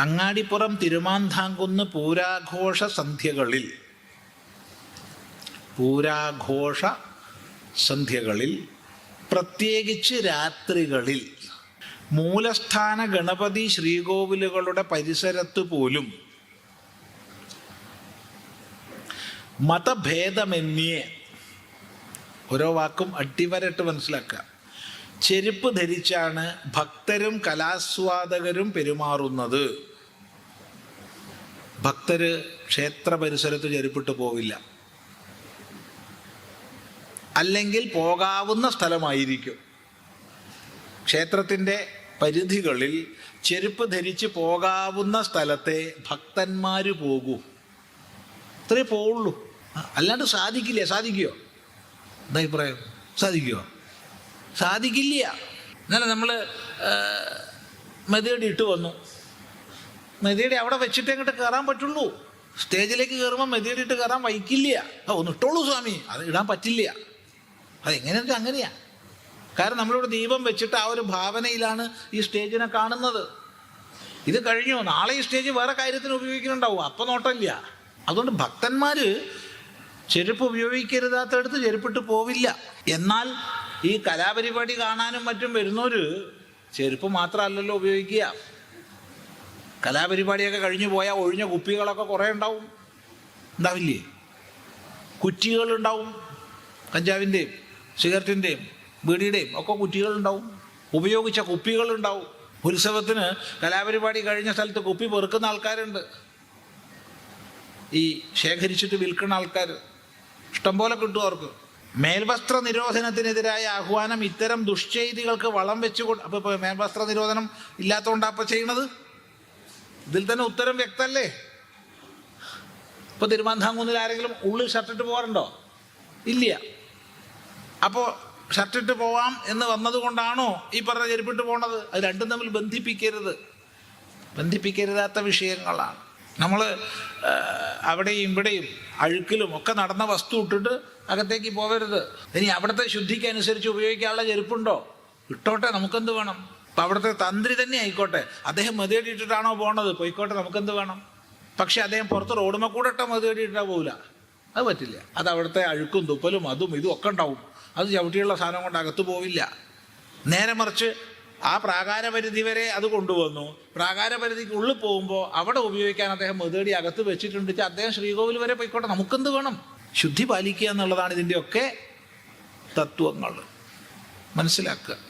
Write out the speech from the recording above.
അങ്ങാടിപ്പുറം തിരുമാന്താങ്കുന്ന് പൂരാഘോഷ സന്ധ്യകളിൽ. പൂരാഘോഷ സന്ധ്യകളിൽ. പ്രത്യേകിച്ച് രാത്രികളിൽ. മൂലസ്ഥാന ഗണപതി ശ്രീകോവിലുകളുടെ പരിസരത്ത് പോലും. മതഭേദമന്യേ ഓരോ വാക്കും അട്ടിവരട്ട് മനസ്സിലാക്കുക. ചെരുപ്പ് ധരിച്ചാണ് ഭക്തരും കലാസ്വാദകരും പെരുമാറുന്നത്. ഭക്തര് ക്ഷേത്ര പരിസരത്ത് ചെരുപ്പിട്ട് പോവില്ല. അല്ലെങ്കിൽ പോകാവുന്ന സ്ഥലമായിരിക്കും. ക്ഷേത്രത്തിന്റെ പരിധികളിൽ ചെരുപ്പ് ധരിച്ച് പോകാവുന്ന സ്ഥലത്തെ ഭക്തന്മാർ പോകൂ. ഇത്രേ പോവുള്ളൂ. അല്ലാണ്ട് സാധിക്കില്ല. സാധിക്കുമോ എന്താ അഭിപ്രായം? സാധിക്കുമോ സാധിക്കില്ല. ഇന്നലെ നമ്മൾ മെതേടി ഇട്ട് വന്നു. മെതിയടി അവിടെ വെച്ചിട്ടേ അങ്ങോട്ട് കയറാൻ പറ്റുള്ളൂ. സ്റ്റേജിലേക്ക് കയറുമ്പോൾ മെതിയുടെ ഇട്ട് കയറാൻ വൈക്കില്ല. ഒന്ന് ഇട്ടോളൂ സ്വാമി. അത് ഇടാൻ പറ്റില്ല. അതെങ്ങനെയൊക്കെ അങ്ങനെയാ. കാരണം നമ്മളിവിടെ ദീപം വെച്ചിട്ട് ആ ഒരു ഭാവനയിലാണ് ഈ സ്റ്റേജിനെ കാണുന്നത്. ഇത് കഴിഞ്ഞു? നാളെ ഈ സ്റ്റേജ് വേറെ കാര്യത്തിന് ഉപയോഗിക്കുന്നുണ്ടാവും. അപ്പം നോട്ടമില്ല. അതുകൊണ്ട് ഭക്തന്മാർ ചെരുപ്പ് ഉപയോഗിക്കരുതാത്തടുത്ത് ചെരുപ്പിട്ട് പോവില്ല. എന്നാൽ ഈ കലാപരിപാടി കാണാനും മറ്റും വരുന്നവർ ചെരുപ്പ് മാത്രമല്ലല്ലോ ഉപയോഗിക്കുക. കലാപരിപാടിയൊക്കെ കഴിഞ്ഞു പോയാൽ ഒഴിഞ്ഞ കുപ്പികളൊക്കെ കുറേ ഉണ്ടാവും. ഉണ്ടാവില്ലേ? കുറ്റികളുണ്ടാവും. കഞ്ചാവിന്റെയും സിഗരറ്റിന്റെയും ബീഡിയുടെയും ഒക്കെ കുറ്റികളുണ്ടാവും. ഉപയോഗിച്ച കുപ്പികളുണ്ടാവും. ഉത്സവത്തിന് കലാപരിപാടി കഴിഞ്ഞ സ്ഥലത്ത് കുപ്പി പെറുക്കുന്ന ആൾക്കാരുണ്ട്. ഈ ശേഖരിച്ചിട്ട് വിൽക്കുന്ന ആൾക്കാർ ഇഷ്ടംപോലെ കിട്ടും അവർക്ക്. മേൽവസ്ത്ര നിരോധനത്തിനെതിരായ ആഹ്വാനം ഇത്തരം ദുഷ്ചെയ്തികൾക്ക് വളം വെച്ചുകൊണ്ട് അപ്പോൾ മേൽവസ്ത്ര നിരോധനം ഇല്ലാത്തതുകൊണ്ടാണ് അപ്പോൾ ചെയ്യണത് ഇതിൽ തന്നെ ഉത്തരം വ്യക്തമല്ലേ ഇപ്പോൾ തിരുമാന്താംകുന്നിൽ ആരെങ്കിലും ഉള്ളിൽ ഷർട്ടിട്ട് പോകാറുണ്ടോ? ഇല്ല. അപ്പോൾ ഷർട്ടിട്ട് പോവാം എന്ന് വന്നതുകൊണ്ടാണോ ഈ പറഞ്ഞ ചെരുപ്പിട്ട് പോണത്? അത് രണ്ടും തമ്മിൽ ബന്ധിപ്പിക്കരുത്. ബന്ധിപ്പിക്കരുതാത്ത വിഷയങ്ങളാണ്. നമ്മൾ അവിടെയും ഇവിടെയും അഴുക്കിലും ഒക്കെ നടന്ന വസ്തു ഇട്ടിട്ട് അകത്തേക്ക് പോകരുത്. ഇനി അവിടുത്തെ ശുദ്ധിക്ക് അനുസരിച്ച് ഉപയോഗിക്കാനുള്ള ചെരുപ്പുണ്ടോ? ഇട്ടോട്ടെ നമുക്കെന്ത് വേണം? അപ്പം അവിടുത്തെ തന്ത്രി തന്നെ ആയിക്കോട്ടെ. അദ്ദേഹം മതി ഇട്ടിട്ടാണോ പോണത്? പോയിക്കോട്ടെ നമുക്കെന്ത് വേണം? പക്ഷെ അദ്ദേഹം പുറത്ത് റോഡുമ കൂടെ ഇട്ട മതിയടി ഇട്ടാൽ പോകില്ല അത് പറ്റില്ല. അത് അവിടുത്തെ അഴുക്കും തുപ്പലും അതും ഇതും ഒക്കെ ഉണ്ടാവും. അത് ചവിട്ടിയുള്ള സാധനം കൊണ്ട് അകത്ത് പോവില്ല. നേരെ മറിച്ച് ആ പ്രാകാരപരിധി വരെ അത് കൊണ്ടുവന്നു. പ്രാകാര പരിധിക്ക് ഉള്ളിൽ പോകുമ്പോൾ അവിടെ ഉപയോഗിക്കാൻ അദ്ദേഹം മെതേടി അകത്ത് വെച്ചിട്ടുണ്ട്. അദ്ദേഹം ശ്രീകോവിൽ വരെ പോയിക്കോട്ടെ നമുക്കെന്ത് വേണം? ശുദ്ധി പാലിക്കുക എന്നുള്ളതാണ് ഇതിന്റെയൊക്കെ തത്വങ്ങൾ. മനസ്സിലാക്കുക.